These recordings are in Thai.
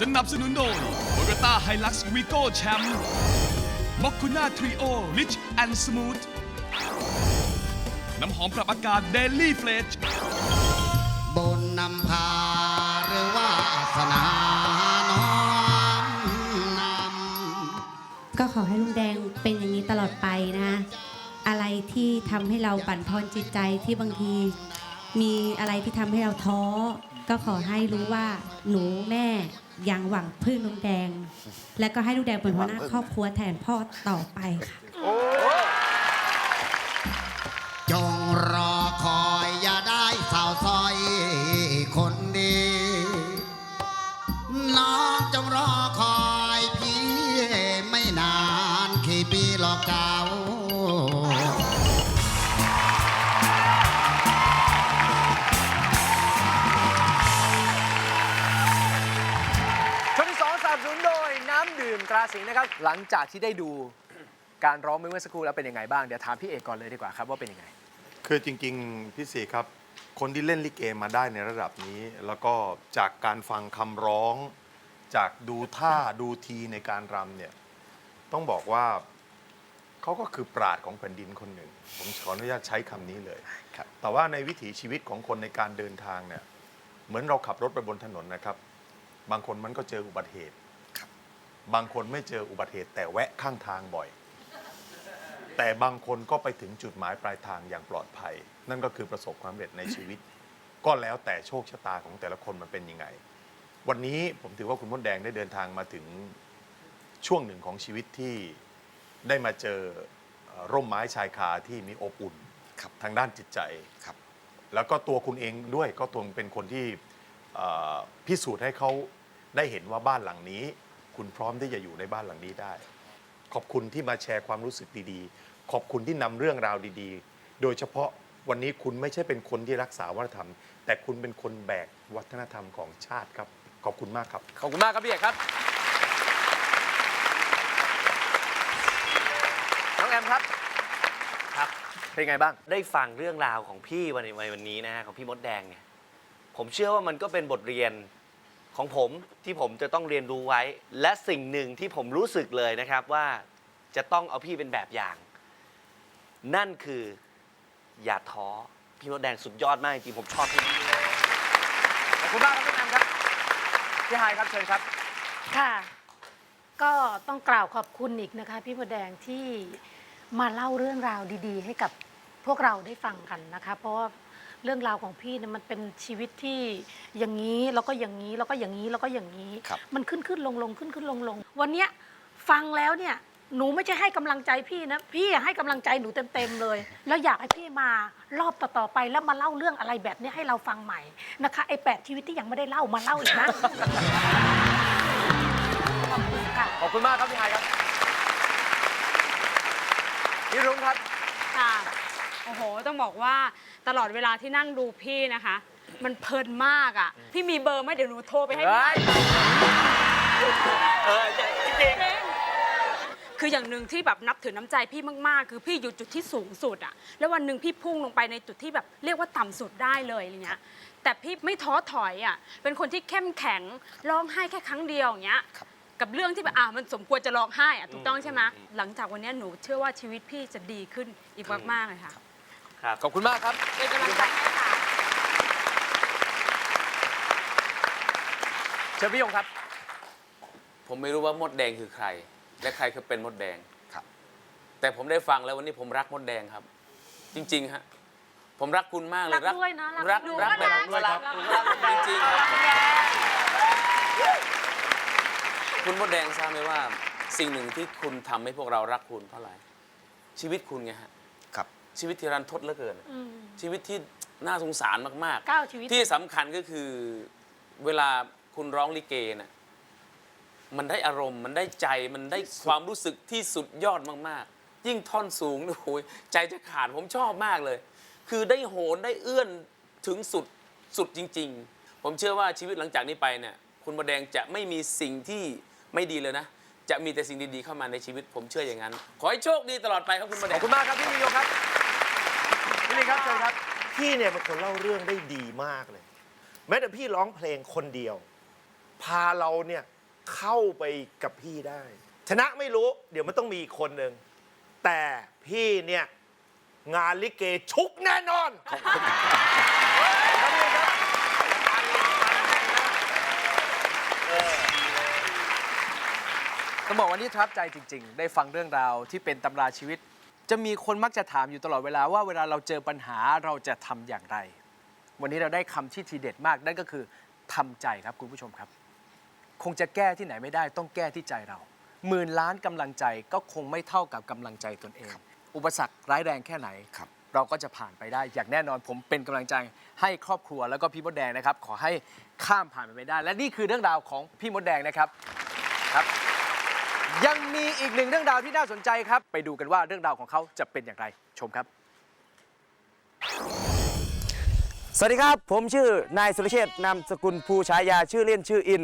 สนับสนุนโดยโตโยต้าไฮลักซ์วีโก้แชมป์มอคคูน่าทริโอริชแอนด์สมูทน้ำหอมปรับอากาศเดลี่เฟลชบนนำพาหรือว่าสนาน้อมนำก็ขอให้ลุงแดงเป็นอย่างนี้ตลอดไปนะ อะไรที่ทำให้เราบั่นทอนจิตใจที่บางที มีอะไรที่ทำให้เราท้อ ก็ขอให้รู้ว่าหนูแม่ยังหวังพึ่งลุงแดง และก็ให้ลุงแดงเป็นหัวหน้าครอบครัวแทนพ่อต่อไปค่ะจ น้ำดื่มตราสิงห์นะครับ หลังจากที่ได้ดูการร้องเมื่อสักครู่แล้วเป็นยังไงบ้าง เดี๋ยวถามพี่เอกก่อนเลยดีกว่าครับว่าเป็นยังไง คือจริงๆ พี่สีครับ คนที่เล่นลิเกมาได้ในระดับนี้ แล้วก็จากการฟังคำร้อง จากดูท่าดูทีในการรำเนี่ย ต้องบอกว่าเขาก็คือปราดของแผ่นดินคนหนึ่ง ผมขออนุญาตใช้คำนี้เลยครับแต่ว่าในวิถีชีวิตของคนในการเดินทางเนี่ย เหมือนเราขับรถไปบนถนนนะครับ บางคนมันก็เจออุบัติเหตุ บางคนไม่เจออุบัติเหตุแต่แวะข้างทางบ่อย แต่บางคนก็ไปถึงจุดหมายปลายทางอย่างปลอดภัย นั่นก็คือประสบความสำเร็จในชีวิต ก็แล้วแต่โชคชะตาของแต่ละคนมันเป็นยังไง วันนี้ผมถือว่าคุณมดแดงได้เดินทางมาถึงช่วงหนึ่งของชีวิตที่ได้มาเจอเอ่อร่มไม้ชายคาที่มีอบอุ่นทางด้านจิตใจครับ แล้วก็ตัวคุณเองด้วยก็ตัวเป็นคนที่เอ่อพิสูจน์ให้เขาได้เห็นว่าบ้านหลังนี้ คุณพร้อมที่จะอยู่ในบ้านหลังนี้ได้ ขอบคุณที่มาแชร์ความรู้สึกดีๆ ขอบคุณที่นำเรื่องราวดีๆ โดยเฉพาะวันนี้คุณไม่ใช่เป็นคนที่รักษาวัฒนธรรม แต่คุณเป็นคนแบกวัฒนธรรมของชาติครับ ขอบคุณมากครับ ขอบคุณมากครับพี่เอกครับ น้องแอมครับ ครับ เป็นไงบ้าง ได้ฟังเรื่องราวของพี่วันในวันนี้นะฮะของพี่มดแดงเนี่ย ผมเชื่อว่ามันก็เป็นบทเรียน ของผมที่ผมจะต้องเรียนรู้ไว้ และสิ่งหนึ่งที่ผมรู้สึกเลยนะครับว่าจะต้องเอาพี่เป็นแบบอย่าง นั่นคืออย่าท้อพี่มดแดงสุดยอดมากจริงผมชอบพี่ขอบคุณมากครับน้องแอมครับพี่ไฮายครับเชิญครับ ค่ะ ก็ต้องกล่าวขอบคุณอีกนะคะ พี่มดแดงที่มาเล่าเรื่องราวดี ๆ ให้กับพวกเราได้ฟังกันนะคะ เพราะว่า เรื่องราวของพี่เนี่ยมันเป็นชีวิตที่อย่างนี้แล้วก็อย่างนี้แล้วก็อย่างนี้แล้วก็อย่างนี้ ครับ มันขึ้นขึ้นลงลงขึ้นขึ้นลงลงวันเนี้ยฟังแล้วเนี่ยหนูไม่ใช่ให้กำลังใจพี่นะ พี่ให้กำลังใจหนูเต็มๆเลย แล้วอยากให้พี่มารอบต่อๆไปแล้วมาเล่าเรื่องอะไรแบบนี้ให้เราฟังใหม่นะคะไอ้แปดชีวิตที่ยังไม่ได้เล่ามาเล่าอีกนะ ขอบคุณค่ะขอบคุณมากครับพี่ไฮายครับพี่รุ้งครับ ค่ะ โอ้โห ต้องบอกว่าตลอดเวลาที่นั่งดูพี่นะคะ มันเพลินมากอะ พี่มีเบอร์ไหมเดี๋ยวหนูโทรไปให้พี่เฮ้ยเออจริงคืออย่างหนึ่งที่แบบนับถือน้ำใจพี่มากๆ คือพี่อยู่จุดที่สูงสุดอะแล้ววันหนึ่งพี่พุ่งลงไปในจุดที่แบบเรียกว่าต่ำสุดได้เลยอะไรเงี้ย แต่พี่ไม่ท้อถอยอะเป็นคนที่เข้มแข็งร้องไห้แค่ครั้งเดียวอย่างเงี้ย กับเรื่องที่แบบอ่ามันสมควรจะร้องไห้อะถูกต้องใช่ไหมหลังจากวันเนี้ยหนูเชื่อว่าชีวิตพี่จะดีขึ้นอีกมากๆเลยค่ะ ครับ ขอบคุณมากครับ เป็นกำลังใจให้ค่ะ เชิญพี่ยงครับ ผมไม่รู้ว่ามดแดงคือใคร และใครคือเป็นมดแดงครับ แต่ผมได้ฟังแล้ววันนี้ผมรักมดแดงครับ จริงๆฮะผมรักคุณมากเลยรักด้วยนะรัรักกด้วยรักแบบรักด้วยรักรักรักจริงๆครับคุณมดแดงทราบไหมว่า สิ่งหนึ่งที่คุณทำให้พวกเรารักคุณเพราะอะไรชีวิตคุณไงฮะครับ ชีวิตที่รันทดเหลือเกิน อืม ชีวิตที่น่าสงสารมากเก้าชีวิต ที่สำคัญก็คือเวลาคุณร้องลิเกน่ะมันได้อารมณ์ มันได้ใจมันได้ความรู้สึกที่สุดยอดมากๆ ยิ่งท่อนสูงโอ้โหใจจะขาดผมชอบมากเลย คือได้โหนได้เอื้อนถึงสุดสุดจริง ๆ ผมเชื่อว่าชีวิตหลังจากนี้ไปเนี่ยคุณบดแดงจะไม่มีสิ่งที่ไม่ดีเลยนะ จะมีแต่สิ่งดีๆเข้ามาในชีวิต ผมเชื่ออย่างนั้น ขอให้โชคดีตลอดไปครับคุณบดแดขอบงคุณมากครับพี่นิยงครับพี่ลิง ครับเชิญครับ พี่เนี่ยเป็นคนเล่าเรื่องได้ดีมากเลย แม้แต่พี่ร้องเพลงคนเดียวภาเราเนี่ยเข้าไปกับพี่ได้ ชนะไม่รู้ เดี๋ยวมันต้องมีอีกคนหนึ่งแต่พี่เนี่ยงานลิเกชุกแน่นอนต้องบอกว่านี่ทับใจจริง ๆ ได้ฟังเรื่องราวที่เป็นตำราชีวิต จะมีคนมักจะถามอยู่ตลอดเวลาว่าเวลาเราเจอปัญหาเราจะทำอย่างไร วันนี้เราได้คำที่ทีเด็ดมากนั่นก็คือทำใจครับคุณผู้ชมครับ คงจะแก้ที่ไหนไม่ได้ ต้องแก้ที่ใจเราหมื่นล้านกำลังใจก็คงไม่เท่ากับกำลังใจตนเอง อุปสรรคร้ายแรงแค่ไหน ครับ เราก็จะผ่านไปได้อย่างแน่นอนผมเป็นกำลังใจให้ครอบครัวแล้วก็พี่มดแดงนะครับ ขอให้ข้ามผ่านไปได้ และนี่คือเรื่องราวของพี่มดแดงนะครับครับ ยังมีอีกหนึ่งเรื่องราวที่น่าสนใจครับ ไปดูกันว่าเรื่องราวของเขาจะเป็นอย่างไร ชมครับ สวัสดีครับ ผมชื่อนายสุรเชษฐ์นามสกุลภูฉายาชื่อเล่นชื่ออิน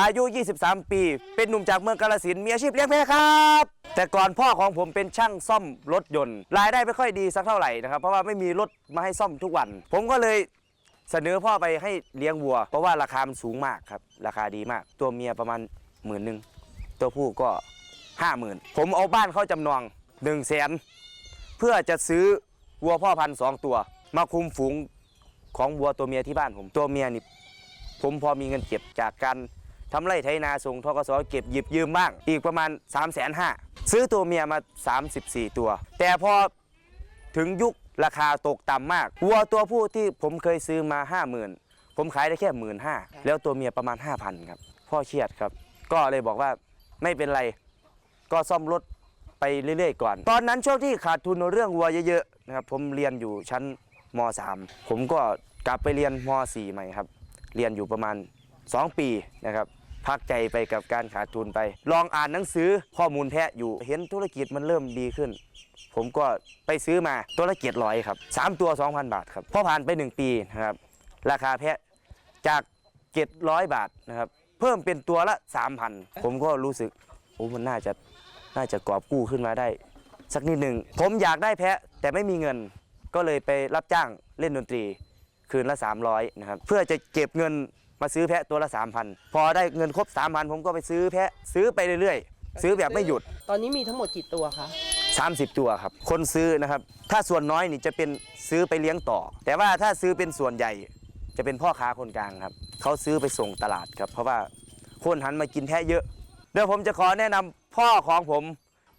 อายุ 23 ปี เป็นหนุ่มจากเมืองกาฬสินธุ์มีอาชีพเลี้ยงแพะครับ แต่ก่อนพ่อของผมเป็นช่างซ่อมรถยนต์ รายได้ไม่ค่อยดีสักเท่าไหร่นะครับ เพราะว่าไม่มีรถมาให้ซ่อมทุกวัน ผมก็เลยเสนอพ่อไปให้เลี้ยงวัว เพราะว่าราคามันสูงมากครับ ราคาดีมาก ตัวเมียประมาณหมื่นหนึ่ง ตัวผู้ก็ห้าหมื่นผมเอาบ้านเข้าจำนองหนึ่งแสนเพื่อจะซื้อวัวพ่อพันธุ์สองตัว มาคุมฝูงของวัวตัวเมียที่บ้านผม ตัวเมียนี่ผมพอมีเงินเก็บจากการทำไร่ไถนาส่งทกสเก็บหยิบยืมบ้าง อีกประมาณ 3 5 0 0 0 0ซื้อตัวเมียมา 34 ตัว แต่พอถึงยุคราคาตกต่ำมาก วัวตัวผู้ที่ผมเคยซื้อมา 50,000 ผมขายได้แค่หมื่นห้าแล้วตัวเมียประมาณ 5,000 ครับ พ่อเครียดครับ ก็เลยบอกว่า ไม่เป็นไร ก็ซ่อมรถไปเรื่อยๆก่อน ตอนนั้นช่วงที่ขาดทุนเรื่องวัวเยอะๆนะครับผมเรียนอยู่ชั้นม .3 ผมก็กลับไปเรียนม .4 ใหม่ครับ เรียนอยู่ประมาณ 2 ปีนะครับพักใจไปกับการขาดทุนไป ลองอ่านหนังสือข้อมูลแพะอยู่เห็นธุรกิจมันเริ่มดีขึ้น ผมก็ไปซื้อมาตัวละเกียรร้อยครับ3ตัว 2,000 บาทครับพอผ่านไป 1 ปีนะครับราคาแพะจากเจ็ดร้อยบาทนะครับ เพิ่มเป็นตัวละ3,000ผมก็รู้สึกโอ้มันน่าจะน่าจะกอบกู้ขึ้นมาได้ สักนิดหนึ่งผมอยากได้แพะแต่ไม่มีเงิน ก็เลยไปรับจ้างเล่นดนตรีคืนละ 300นะครับเพื่อจะเก็บเงินมาซื้อแพะตัวละ 3,000 พอได้เงินครบ 3,000 ผมก็ไปซื้อแพะซื้อไปเรื่อยๆ ซื้อแบบไม่หยุด ตอนนี้มีทั้งหมดกี่ตัวคะ 30 ตัวครับ คนซื้อนะครับ ถ้าส่วนน้อยนี่จะเป็นซื้อไปเลี้ยงต่อ แต่ว่าถ้าซื้อเป็นส่วนใหญ่ จะเป็นพ่อค้าคนกลางครับเขาซื้อไปส่งตลาดครับ เพราะว่าคนหันมากินแพะเยอะเดี๋ยวผมจะขอแนะนำพ่อของผม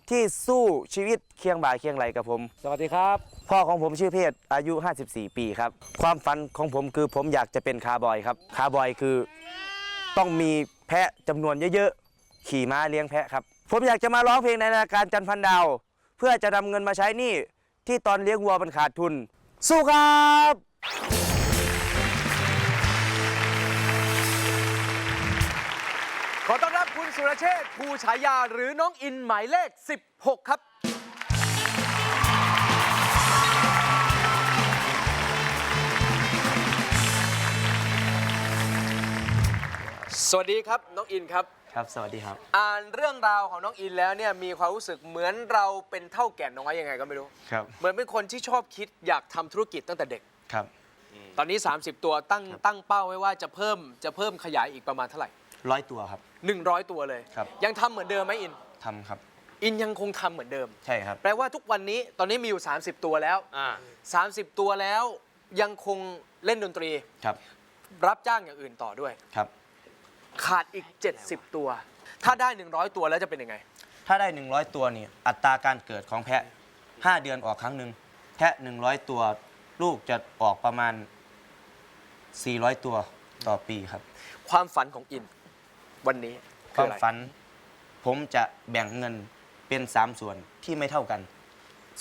ที่สู้ชีวิตเคียงบ่าเคียงไหลกับผม สวัสดีครับ พ่อของผมชื่อเพศอายุ 54 ปีครับ ความฝันของผมคือผมอยากจะเป็นคาร์บอยครับคาร์บอยคือต้องมีแพะจำนวนเยอะๆ ขี่ม้าเลี้ยงแพะครับ ผมอยากจะมาร้องเพลงในรายการจันทร์พันดาว เพื่อจะนำเงินมาใช้หนี้ที่ตอนเลี้ยงวัวมันขาดทุน สู้ครับ สุรเชษฐ์ภูฉายาหรือน้องอินหมายเลข 16 ครับ สวัสดีครับน้องอินครับ ครับ สวัสดีครับ อ่านเรื่องราวของน้องอินแล้วเนี่ยมีความรู้สึกเหมือนเราเป็นเท่าแก่น้อยยังไงก็ไม่รู้ ครับ เหมือนเป็นคนที่ชอบคิดอยากทำธุรกิจตั้งแต่เด็ก ครับ ตอนนี้ 30 ตัวตั้งตั้งเป้าไว้ว่าจะเพิ่มจะเพิ่มขยายอีกประมาณเท่าไหร่ ร้อยตัวครับ 100 ตัวเลย ครับ ยังทำเหมือนเดิมไหมอิน ทำครับ อินยังคงทำเหมือนเดิม ใช่ครับ แปลว่าทุกวันนี้ตอนนี้มีอยู่ 30 ตัวแล้ว อ่า 30 ตัวแล้วยังคงเล่นดนตรี ครับ รับจ้างอย่างอื่นต่อด้วย ครับ ขาดอีก 70 ตัว ถ้าได้ 100 ตัวแล้วจะเป็นยังไง ถ้าได้ 100 ตัวนี่อัตราการเกิดของแพะ 5 เดือนออกครั้งหนึ่งแพะ 100 ตัวลูกจะออกประมาณ 400 ตัวต่อปีครับ ความฝันของอิน วันนี้คคือวามอะไรฝัน ผมจะแบ่งเงินเป็น 3 ส่วนที่ไม่เท่ากัน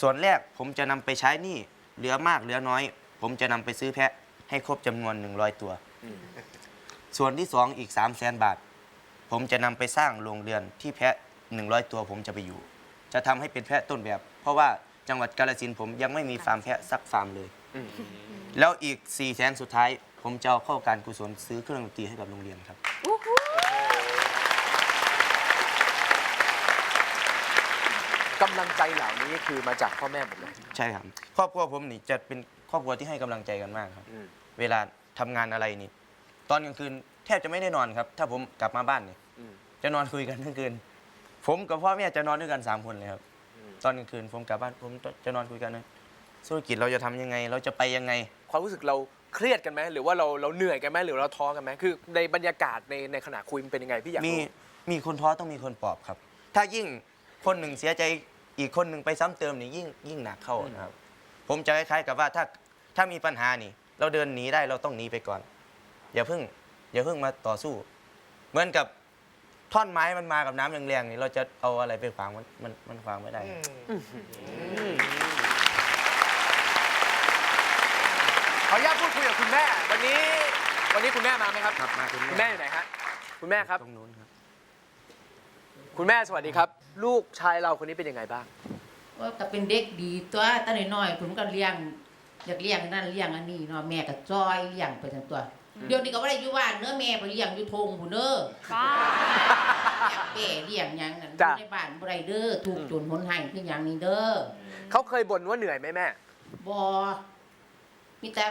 ส่วนแรกผมจะนำไปใช้หนี้เหลือมากเหลือน้อย ผมจะนำไปซื้อแพะให้ครบจำนวน 100 ตัว ส่วนที่2อีก 3 0 0แสนบาท ผมจะนำไปสร้างโรงเรือนที่แพะ 100 ตัวผมจะไปอยู่ จะทำให้เป็นแพะต้นแบบ เพราะว่าจังหวัดกาฬสินธุ์ผมยังไม่มีฟาร์มแพะสักฟาร์มเลย แล้วอีก4 0 0แสนสุดท้าย ผมจะเอาเข้าการกุศลซื้อเครื่องดนตรีให้กับโรงเรียนครับกำลังใจเหล่านี้คือมาจากพ่อแม่หมดเลย ใช่ครับครอบครัวผมนี่จะเป็นครอบครัวที่ให้กำลังใจกันมากครับอืมเวลาทำงานอะไรนี่ ตอนกลางคืนแทบจะไม่ได้นอนครับ ถ้าผมกลับมาบ้านเนี่ยอืม จะนอนคุยกันทั้งคืน ผมกับพ่อแม่จะนอนด้วยกันสามคนเลยครับ ตอนกลางคืนผมกลับบ้านผมจะนอนคุยกันนะธุรกิจเราจะทำยังไง เราจะไปยังไง ความรู้สึกเราเครียดกันไหมหรือว่าเราเราเหนื่อยกันไหมหรือเราท้อกันไหมคือในบรรยากาศในในขณะคุยมันเป็นยังไงพี่อยากมีรู้มีคนท้อต้องมีคนปลอบครับ ถ้ายิ่งคนหนึ่งเสียใจ อีกคนหนึ่งไปซ้ำเติมนี่ยิ่งยิ่งหนักเข้านะครับ ผมจะคล้ายๆกับว่าถ้าถ้ามีปัญหานี่ เราเดินหนีได้เราต้องหนีไปก่อน อย่าเพิ่ง อย่าเพิ่งมาต่อสู้ เหมือนกับท่อนไม้มันมากับน้ำแรงๆนี่เราจะเอาอะไรไปขวางมันมันมันขวางไม่ได้ ขออนุญาตพูดคุยกับคุณแม่ วันนี้ วันนี้คุณแม่มาไหมครับ ครับมาคุณคุณแม่อยู่ไหนฮะคุณแม่ครับ ตรงนู้นครับ คุณแม่สวัสดีครับ ลูกชายเราคนนี้เป็นยังไงบ้าง ว่าก็เป็นเด็กดีตัวตั้งน้อยๆผมก็เลี้ยงอยากเลี้ยงนั่นเลี้ยงอันนี้เนาะแม่ก็จอยเลี้ยงไปทั้งตัว เดี๋ยวนี้ก็บ่ได้อยู่บ้านเนื้อะแม่ไปเลี้ยงอยู่ทงผู้เน้อแม่เลี้ยงหยังนั่นอจ้ะ ยู่ในบ้านบ่ได้เด้อถูกจนหนให้คือหยังนี่เด้อเขาเคยบ่นว่าเหนื่อยไหมแม่ บ่มีแต่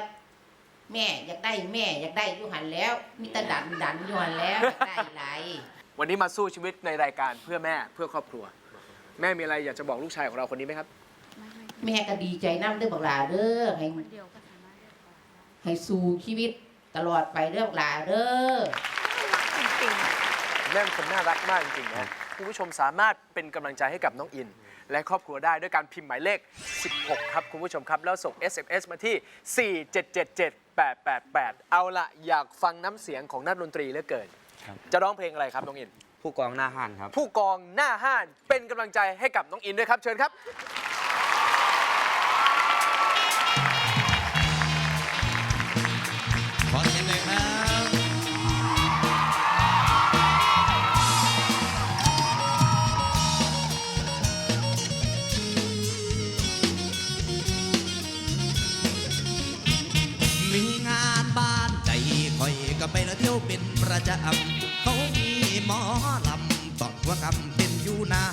แม่อยากได้แม่อยากได้อยู่หันแล้วมีแต่ดันดันอยู่หันแล้วอยากได้หลาย วันนี้มาสู้ชีวิตในรายการเพื่อแม่เพื่อครอบครัว แม่มีอะไรอยากจะบอกลูกชายของเราคนนี้ไหมครับ แม่ก็ดีใจนำเด้อบักหลาเด้อให้ให้สู้ชีวิตตลอดไปเด้อบักหลาเด้อแม่เป็นคนน่ารักมากจริงๆนะคุณผู้ชมสามารถเป็นกำลังใจให้กับน้องอิน และครอบครัวได้ด้วยการพิมพ์หมายเลข 16 ครับคุณผู้ชมครับ แล้วส่ง SMS มาที่ 4777888 เอาละอยากฟังน้ำเสียงของนักดนตรีเหลือเกินครับ จะร้องเพลงอะไรครับน้องอิน ผู้กองหน้าห้านครับ ผู้กองหน้าห้านเป็นกำลังใจให้กับน้องอินด้วยครับ เชิญครับ ประจำเขามีหมอลำตอกว่ากำเป็นอยู่นา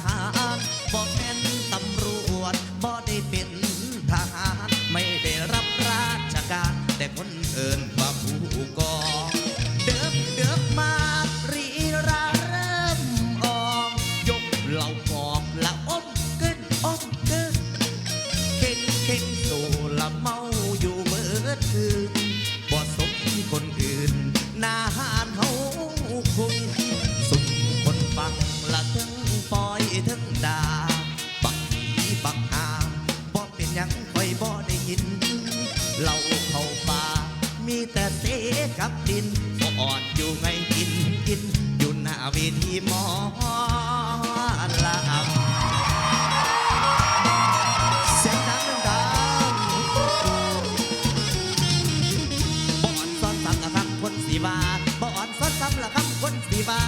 บาบ่อ่อนซ้อนซ้ำละคำคนสีบา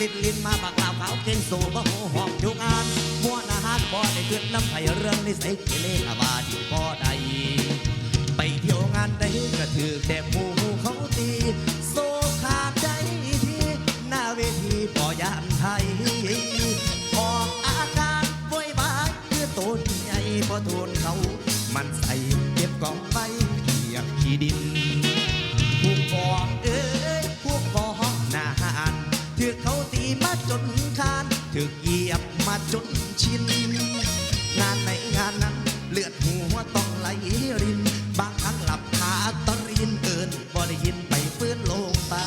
ลิ้นลิ้นมาปากลาวขาวเก่งสูบ่โหหอมทุกงานมัวนาหารบ่ได้ขึ้นน้ำไผ่เรื่องนิสัยเกเรอาบาดีบ่ได้ไปเที่ยวงานใดก็ถือแต่หมูเขาตีโซขาดใจที่หน้าเวทีบ่ยานไทยออกอาการป่วยบายคือตนใหญ่พอทูนเขา มันใส่เก็บกองไว้เกียบขี้ดิน นคานถือเหยียบมาจนชิน งานไหนงานนั้นเลือดหัวต้องไหลริน บางครั้งหลับคาตอนรินเอินบ่ได้ยินไปฟื้นโลงตา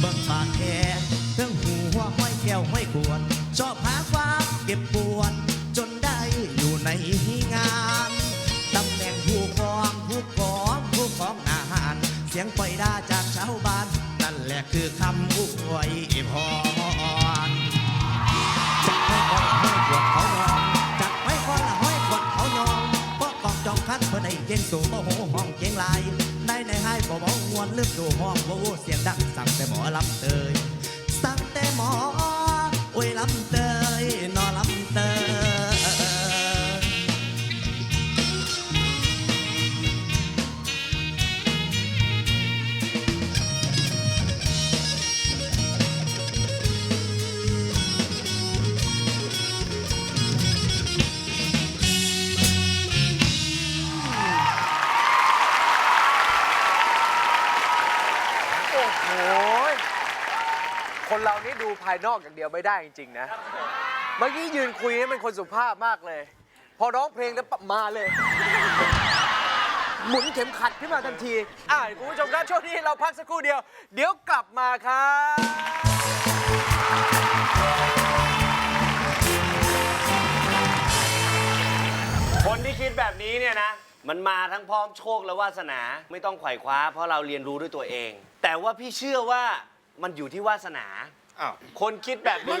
เบิ่งบาดแผลเรื่องหัวห้อยแก้วห้อยขวดชอบหาความเก็บปวดจนได้อยู่ในงานตำแหน่งผู้กองผู้กองผู้กองอาหาร เสียงปล่อยด่าจากชาวบ้าน นั่นแหละคือคำอวยพรจักไม่ก่อนห้อยขวดเขายองจักไม่ก่อนละห้อยขวดเขายองเพราะกองจองคันเพื่อได้เก่งสู่โมโหห้องเก่งลายในในให้บ่เบามวนลืมดูห้องว่าเสียงดังสั่งแต่หมอลำเตยสั่งแต่หมอโอ้ยลำเตยนอลำเตย ดูภายนอกอย่างเดียวไม่ได้จริงๆนะ เมื่อกี้ยืนคุยนี่เป็นคนสุภาพมากเลย พอร้องเพลงแล้วปั๊บมาเลย หมุนเข็มขัดขึ้นมาทันที อ่าคุณผู้ชมครับช่วงนี้เราพักสักครู่เดียว เดี๋ยวกลับมาครับคนที่คิดแบบนี้เนี่ยนะ มันมาทั้งพร้อมโชคและวาสนาไม่ต้องไขว่คว้า เพราะเราเรียนรู้ด้วยตัวเอง แต่ว่าพี่เชื่อว่ามันอยู่ที่วาสนา อ้าวคนคิดแบบนี้